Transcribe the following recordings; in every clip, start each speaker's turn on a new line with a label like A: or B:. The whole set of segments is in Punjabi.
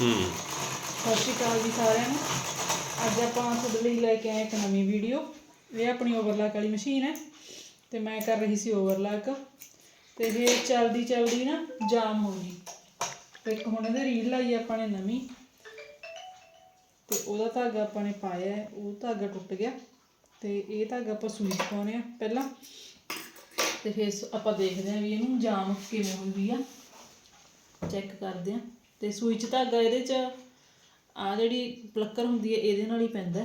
A: ਹੂੰ।
B: ਸਤਿ ਸ਼੍ਰੀ ਅਕਾਲ ਜੀ ਸਾਰਿਆਂ ਨੂੰ। ਅੱਜ ਆਪਾਂ ਤੁਹਾਡੇ ਲਈ ਲੈ ਕੇ ਆਏ ਇੱਕ ਨਵੀਂ ਵੀਡੀਓ। ਇਹ ਆਪਣੀ ਓਵਰਲਾਕ ਵਾਲੀ ਮਸ਼ੀਨ ਹੈ ਤੇ ਮੈਂ ਕਰ ਰਹੀ ਸੀ ਓਵਰਲਾਕ ਤੇ ਇਹ ਚਲਦੀ ਚਲਦੀ ਨਾ ਜਾਮ ਹੋ ਗਈ। ਤੇ ਇੱਕ ਹੁਣ ਇਹਦੇ ਰੀਲ ਲਾਈ ਆਪਾਂ ਨੇ ਨਵੀਂ। ਤੇ ਉਹਦਾ ਧਾਗਾ ਆਪਾਂ ਨੇ ਪਾਇਆ ਉਹ ਧਾਗਾ ਟੁੱਟ ਗਿਆ। ਤੇ ਇਹ ਧਾਗਾ ਆਪਾਂ ਸੂਈ 'ਚ ਆ ਪਹਿਲਾਂ। ਤੇ ਫਿਰ ਆਪਾਂ ਦੇਖਦੇ ਹਾਂ ਵੀ ਇਹਨੂੰ ਜਾਮ ਕਿਵੇਂ ਹੋਈ ਆ। ਚੈੱਕ ਕਰਦੇ ਆ ਤੇ ਸੂਈ 'ਚ ਧਾਗਾ ਇਹਦੇ 'ਚ ਆ ਜਿਹੜੀ ਪਲੱਕਰ ਹੁੰਦੀ ਹੈ, ਇਹਦੇ ਨਾਲ ਹੀ ਪੈਂਦਾ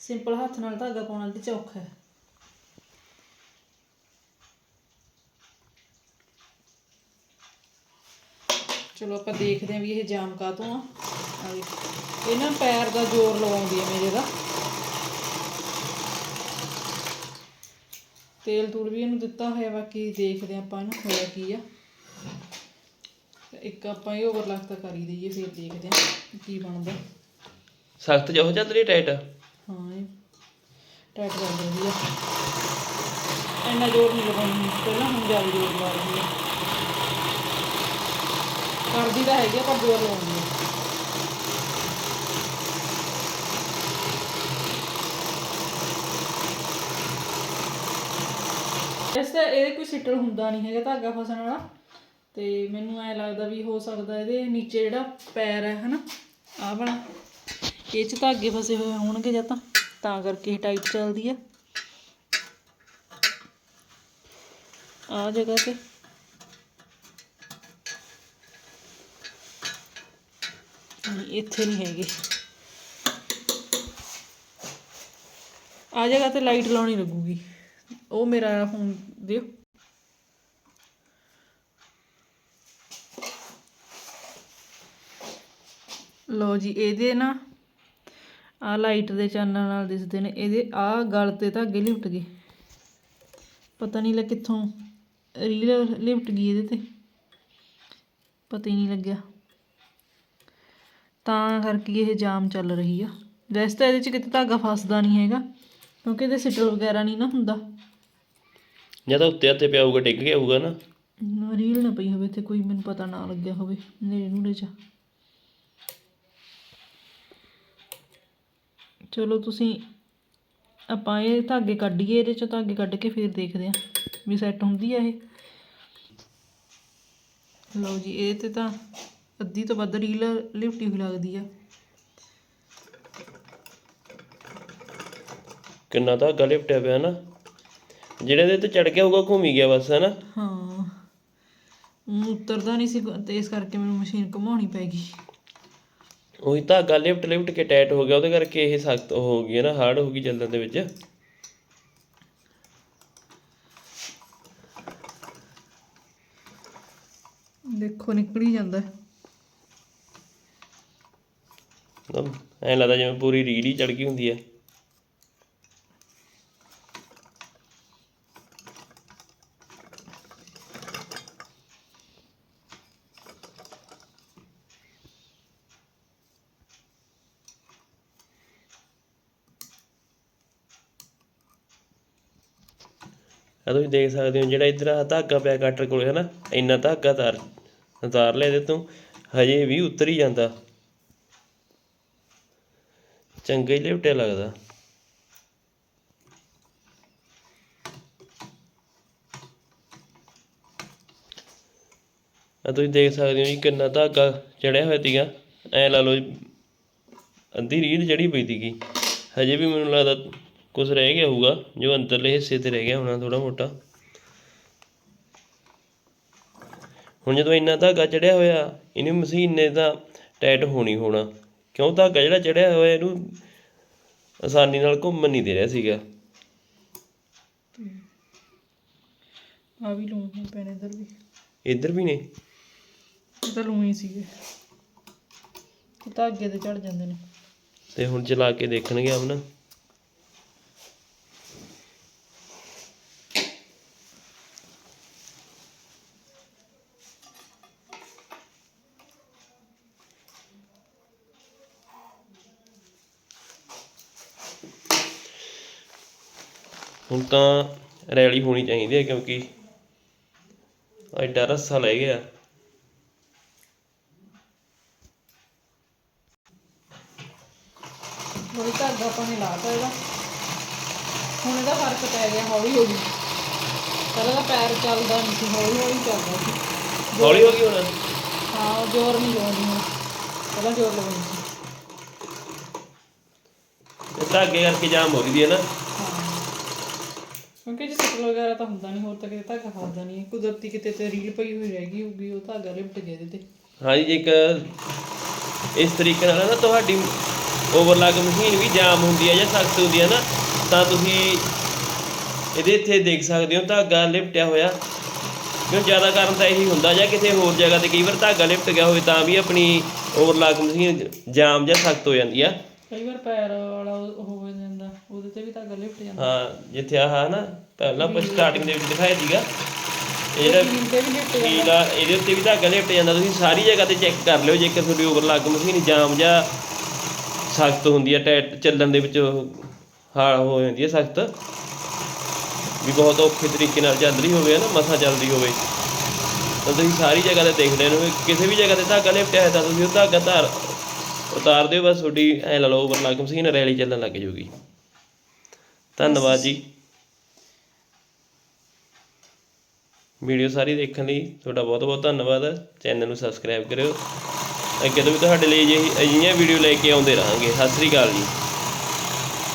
B: ਸਿੰਪਲ ਹੱਥ ਨਾਲ ਧਾਗਾ ਪਾਉਣਾ ਇਹਦੇ 'ਚ ਔਖਾ ਹੈ। ਚਲੋ ਆਪਾਂ ਦੇਖਦੇ ਹਾਂ ਵੀ ਇਹ ਜਾਮ ਕਾਹਤੋਂ ਤੋਂ ਆ ਇਹ ਨਾ ਪੈਰ ਦਾ ਜ਼ੋਰ ਲਵਾਉਂਦੀ ਹੈ ਮੇਰੇ ਦਾ। ਤੇਲ ਤੂਲ ਵੀ ਇਹਨੂੰ ਦਿੱਤਾ ਹੋਇਆ ਬਾਕੀ ਦੇਖਦੇ ਹਾਂ ਆਪਾਂ ਇਹਨੂੰ ਹੋਇਆ ਕੀ ਆ। ਇੱਕ ਆਪਾਂ ਇਹ ਓਵਰਲੈਪ ਤਾਂ ਕਰ ਹੀ ਦਈਏ ਫਿਰ ਦੇਖਦੇ ਹਾਂ ਕੀ ਬਣਦਾ।
A: ਸਖਤ ਜੋ ਹੋ ਰਹੀ ਟਾਈਟ?
B: ਹਾਂ ਇਹ ਟਾਈਟ ਕਰ ਦਿੰਦੀ ਆ। ਇੰਨਾ ਜ਼ੋਰ ਨਹੀਂ ਲਗਾਉਣੀ ਪਹਿਲਾਂ ਹੁਣ ਜ਼ਿਆਦਾ ਜ਼ੋਰ ਲਾ ਰਹੀ ਆ। ਕਰਦੀ ਤਾਂ ਹੈਗੀ ਆ ਪਰ ਜ਼ੋਰ ਲਾਉਂਦੀ ਆ। ਇਸ ਤੇ ਇਹਦੇ ਕੋਈ ਸਿੱਟਲ ਹੁੰਦਾ ਨਹੀਂ ਹੈਗਾ ਧਾਗਾ ਫਸਣ ਵਾਲਾ। ਤੇ ਮੈਨੂੰ ਐ ਲੱਗਦਾ ਵੀ ਹੋ ਸਕਦਾ ਇਹਦੇ ਨੀਚੇ ਜਿਹੜਾ ਪੈਰ ਹੈ, ਹਨਾ, ਆਹ ਵਾਲਾ, ਇਹ ਚ ਧਾਗੇ ਫਸੇ ਹੋਏ ਹੋਣਗੇ ਜਾਂ ਤਾਂ ਤਾਂ ਕਰਕੇ ਇਹ ਟਾਈਟ ਚੱਲਦੀ ਆ। ਆ ਜਗ੍ਹਾ ਤੇ। ਇੱਥੇ ਨਹੀਂ ਹੈਗੇ। ਆ ਜਗ੍ਹਾ ਤੇ ਲਾਈਟ ਲਾਉਣੀ ਲੱਗੂਗੀ। ਉਹ ਮੇਰਾ ਫੋਨ ਦਿਓ। ਲੋ ਜੀ ਇਹਦੇ ਨਾ ਆ ਲਾਈਟ ਦੇ ਚਾਨਣ ਨਾਲ ਦਿਸਦੇ ਨੇ। ਇਹਦੇ ਆ ਗਲ ਤੇ ਧਾਗੇ ਲਿਪਟ ਗਏ। ਪਤਾ ਨਹੀਂ ਲੱਗ ਕਿੱਥੋਂ ਰੀਲ ਲਿਪਟ ਗਈ ਇਹਦੇ ਤੇ। ਪਤਾ ਹੀ ਨਹੀਂ ਲੱਗਿਆ। ਤਾਂ ਕਰਕੇ ਇਹ ਜਾਮ ਚੱਲ ਰਹੀ ਆ। ਵੈਸੇ ਤਾਂ ਇਹਦੇ ਚ ਕਿਤੇ ਧਾਗਾ ਫਸਦਾ ਨਹੀਂ ਹੈਗਾ ਕਿਉਂਕਿ ਇਹਦੇ ਸਿੱਟਲ ਵਗੈਰਾ ਨਹੀਂ ਨਾ ਹੁੰਦਾ।
A: ਜਾਂ ਤਾਂ ਉੱਤੇ ਹੱਥੇ ਪਿਆ ਹੋਊਗਾ ਡਿੱਗ ਗਿਆ ਹੋਊਗਾ ਨਾ।
B: ਨਾ ਰੀਲ ਨਾ ਪਈ ਹੋਵੇ ਤੇ ਕੋਈ ਮੈਨੂੰ ਪਤਾ ਨਾ ਲੱਗਿਆ ਹੋਵੇ ਨੇੜੇ ਨੂੜੇ ਚ। ਚਲੋ ਤੁਸੀਂ ਆਪਾਂ ਇਹ ਧਾਗੇ ਕੱਢੀਏ ਇਹਦੇ ਚੋਂ ਧਾਗੇ ਕੱਢ ਕੇ ਫਿਰ ਦੇਖਦੇ ਆਂ ਵੀ ਸੈੱਟ ਹੁੰਦੀ ਆ ਇਹ। ਲਓ ਜੀ ਇਹ ਤੇ ਤਾਂ ਅੱਧੀ ਤੋਂ ਵੱਧ ਰੀਲ ਲਿਪਟੀ ਹੋਈ ਲੱਗਦੀ ਆ।
A: ਕਿੰਨਾ ਧਾਗਾ ਲਿਪਟਿਆ ਪਿਆ ਨਾ। ਜਿਹੜੇ ਦੇ ਤੇ ਚੜ ਗਿਆ ਹੋਊਗਾ ਘੁੰਮ ਗਿਆ ਬਸ ਹੈ ਨਾ।
B: ਹਾਂ। ਉਤਰਦਾ ਨਹੀਂ ਸੀ ਤੇ ਇਸ ਕਰਕੇ ਮੈਨੂੰ ਮਸ਼ੀਨ ਘੁਮਾਉਣੀ ਪੈ ਗਈ।
A: ਉਹੀ ਧਾਗਾ ਲਿਪਟ ਲਿਪਟ ਕੇ ਟਾਈਟ ਹੋ ਗਿਆ ਉਹਦੇ ਕਰਕੇ ਇਹ ਸਖਤ ਹੋ ਗਈ ਹੈ ਨਾ ਹਾਰਡ ਹੋ ਗਈ ਚੱਲਣ ਦੇ ਵਿੱਚ
B: ਦੇਖੋ ਨਿਕਲ ਹੀ ਜਾਂਦਾ।
A: ਐਂ ਲੱਗਦਾ ਜਿਵੇਂ ਪੂਰੀ ਰੀੜ ਹੀ ਚੜ ਗਈ ਹੁੰਦੀ ਹੈ ਆ ਤੁਸੀਂ ਦੇਖ ਸਕਦੇ ਹੋ ਜਿਹੜਾ ਇਧਰ ਆ ਧਾਗਾ ਪਿਆ ਕਟਰ ਕੋਲੇ ਹੈ ਇੰਨਾ ਧਾਗਾ ਤਾਰ ਉਤਾਰ ਲਿਆ ਇਹਦੇ ਤੋਂ, ਹਜੇ ਵੀ ਉਤਰ ਹੀ ਜਾਂਦਾ। ਚੰਗਾ ਹੀ ਲਿਪਟਿਆ ਲੱਗਦਾ। ਆ ਤੁਸੀਂ ਦੇਖ ਸਕਦੇ ਹੋ ਜੀ ਕਿੰਨਾ ਧਾਗਾ ਚੜਿਆ ਹੋਇਆ ਸੀਗਾ। ਐ ਲਾ ਲਓ ਅੱਧੀ ਰੀੜ ਜੜੀ ਪਈ ਸੀਗੀ। ਹਜੇ ਵੀ ਮੈਨੂੰ ਲੱਗਦਾ ਕੁਝ ਰਹਿ ਗਿਆ ਹੋਊਗਾ ਜੋ ਅੰਦਰਲੇ ਹਿੱਸੇ ਤੇ ਰਹਿ ਗਿਆ ਹੋਣਾ ਥੋੜਾ ਮੋਟਾ। ਹੁਣ ਜਦੋਂ ਇੰਨਾ ਧਾਗਾ ਚੜਿਆ ਹੋਇਆ ਇਹਨੇ ਮਸ਼ੀਨ ਨੇ ਤਾਂ ਟਾਈਟ ਹੋਣੀ ਹੋਣਾ। ਕਿਉਂ ਧਾਗਾ ਜਿਹੜਾ ਚੜਿਆ ਹੋਇਆ ਇਹਨੂੰ ਆਸਾਨੀ ਨਾਲ ਘੁੰਮਣ ਨਹੀਂ ਦੇ ਰਿਹਾ ਸੀਗਾ।
B: ਆ ਵੀ ਲੂਣ ਹੀ ਪੈਣੇ ਇਧਰ ਵੀ।
A: ਇੱਧਰ ਵੀ ਨੇ?
B: ਇਹ ਤਾਂ ਲੂਣ ਹੀ ਸੀਗੇ। ਇਹ ਤਾਂ ਅੱਗੇ ਤੇ ਚੜ ਜਾਂਦੇ ਨੇ।
A: ਤੇ ਹੁਣ ਚਲਾ ਕੇ ਦੇਖਣਗੇ ਆਪਣਾ ਹੁਣ ਤਾਂ ਰੈਲੀ ਹੋਣੀ ਚਾਹੀਦੀ ਹੈ ਕਿਉਂਕਿ ਐਡਾ ਰੱਸਾ ਲੈ ਗਿਆ।
B: ਹੁਣ ਘਰ ਦਾ ਪਾਣੀ ਲਾਤਾ ਇਹਦਾ। ਹੁਣ ਇਹਦਾ ਫ਼ਰਕ ਪੈ ਗਿਆ ਹੌਲੀ ਹੌਲੀ ਪਹਿਲਾਂ ਤਾਂ ਪੈਰ ਚੱਲਦਾ ਨਹੀਂ ਹੌਲੀ ਹੌਲੀ ਚੱਲਦਾ ਸੀ।
A: ਹੌਲੀ ਹੋ ਗਈ ਹੁਣ?
B: ਹਾਂ ਜ਼ੋਰ ਨਹੀਂ ਲਾਉਂਦੀ ਹੁਣ। ਪਹਿਲਾਂ ਜ਼ੋਰ ਲਾਉਂਦੀ ਸੀ।
A: ਇਹ ਤਾਂ ਅੱਗੇ ਕਰਕੇ ਜਾਮ ਹੋ ਗਈ ਦੀ ਹੈ ਨਾ।
B: ਕਿਉਂਕਿ ਜੇ ਸਟਲ ਵਗੈਰਾ ਤਾਂ ਹੁੰਦਾ ਨਹੀਂ ਹੋਰ ਤਾਂ ਕਿਤੇ ਧਾਗਾ ਫਸਦਾ ਨਹੀਂ ਕੁਦਰਤੀ ਕਿਤੇ ਤੇ ਰੀਲ ਪਈ ਹੋਈ ਰਹਿ ਗਈ ਹੋਊਗੀ, ਉਹ ਧਾਗਾ ਲਿਪਟ ਗਿਆ ਇਹਦੇ ਤੇ।
A: ਹਾਂਜੀ ਜੇ, ਇੱਕ ਇਸ ਤਰੀਕੇ ਨਾਲ ਨਾ ਤੁਹਾਡੀ ਓਵਰਲਾਕ ਮਸ਼ੀਨ ਵੀ ਜਾਮ ਹੁੰਦੀ ਹੈ ਜਾਂ ਸਖਤ ਹੁੰਦੀ ਹੈ ਨਾ, ਤਾਂ ਤੁਸੀਂ ਇਹਦੇ ਇੱਥੇ ਦੇਖ ਸਕਦੇ ਹੋ ਧਾਗਾ ਲਿਪਟਿਆ ਹੋਇਆ। ਕਿਉਂ ਜ਼ਿਆਦਾ ਕਾਰਨ ਤਾਂ ਇਹੀ ਹੁੰਦਾ ਜਾਂ ਕਿਸੇ ਹੋਰ ਜਗ੍ਹਾ ਤੇ ਕਈ ਵਾਰ ਧਾਗਾ ਲਿਪਟ ਗਿਆ ਹੋਵੇ ਤਾਂ ਵੀ ਆਪਣੀ ਓਵਰਲਾਕ ਮਸ਼ੀਨ ਜਾਮ ਜਾਂ ਸਖਤ ਹੋ ਜਾਂਦੀ ਆ।
B: ਕਈ ਵਾਰ ਪੈਰ ਵਾਲਾ ਉਹ ਹੋ ਜਾਂਦਾ ਉਹਦੇ ਤੇ ਵੀ ਧਾਗਾ ਲਿਪਟ ਜਾਂਦਾ।
A: ਹਾਂ ਜਿੱਥੇ ਆਹ ਨਾ ਪਹਿਲਾਂ ਆਪਾਂ ਸਟਾਰਟਿੰਗ ਦੇ ਵਿੱਚ ਦਿਖਾਇਆ ਸੀਗਾ। ਇਹ ਜਿਹੜਾ
B: ਵੀਲ ਤੇ ਵੀ ਲਿਪਟ ਜਾਂਦਾ।
A: ਕੀਲ ਆ ਇਹਦੇ ਉੱਤੇ ਵੀ ਧਾਗਾ ਲਿਪਟ ਜਾਂਦਾ ਤੁਸੀਂ ਸਾਰੀ ਜਗ੍ਹਾ ਤੇ ਚੈੱਕ ਕਰ ਲਿਓ ਜੇਕਰ ਤੁਹਾਡੀ ਓਵਰਲਾਕ ਮਸ਼ੀਨ ਜਾਮ ਜਾਂ ਸਖਤ ਹੁੰਦੀ ਹੈ ਟਾਇਟ ਚੱਲਣ ਦੇ ਵਿੱਚ ਹਾਂ ਹੋ ਜਾਂਦੀ ਹੈ ਸਖਤ। ਵੀ ਬਹੁਤ ਔਖੇ ਤਰੀਕੇ ਨਾਲ ਚੱਲ ਰਹੀ ਹੋਵੇ ਨਾ ਮਸਾ ਚੱਲਦੀ ਹੋਵੇ। ਤਾਂ ਤੁਸੀਂ ਸਾਰੀ ਜਗ੍ਹਾ ਤੇ ਦੇਖ ਲੈਣ ਕਿਸੇ ਵੀ ਜਗ੍ਹਾ ਤੇ ਧਾਗਾ ਲਿਪਟਿਆ ਹੈ ਤਾਂ ਤੁਸੀਂ ਉਹ ਧਾਗਾ ਧਾਰ ਉਤਾਰ ਦਿਓ, ਬਸ ਤੁਹਾਡੀ ਐ ਲਾ ਲਓ ਓਵਰਲਾਕ ਮਸ਼ੀਨ ਰੈਲੀ ਚੱਲਣ ਲੱਗ ਜੂਗੀ ਧੰਨਵਾਦ ਜੀ। ਵੀਡੀਓ ਸਾਰੀ ਦੇਖਣ ਲਈ ਤੁਹਾਡਾ ਬਹੁਤ ਬਹੁਤ ਧੰਨਵਾਦ। ਚੈਨਲ ਨੂੰ ਸਬਸਕ੍ਰਾਈਬ ਕਰਿਓ। ਅੱਗੇ ਤੋਂ ਵੀ ਤੁਹਾਡੇ ਲਈ ਅਜਿਹੀ- ਅਜਿਹੀਆਂ ਵੀਡੀਓ ਲੈ ਕੇ ਆਉਂਦੇ ਰਹਾਂਗੇ। ਸਤਿ ਸ੍ਰੀ ਅਕਾਲ ਜੀ।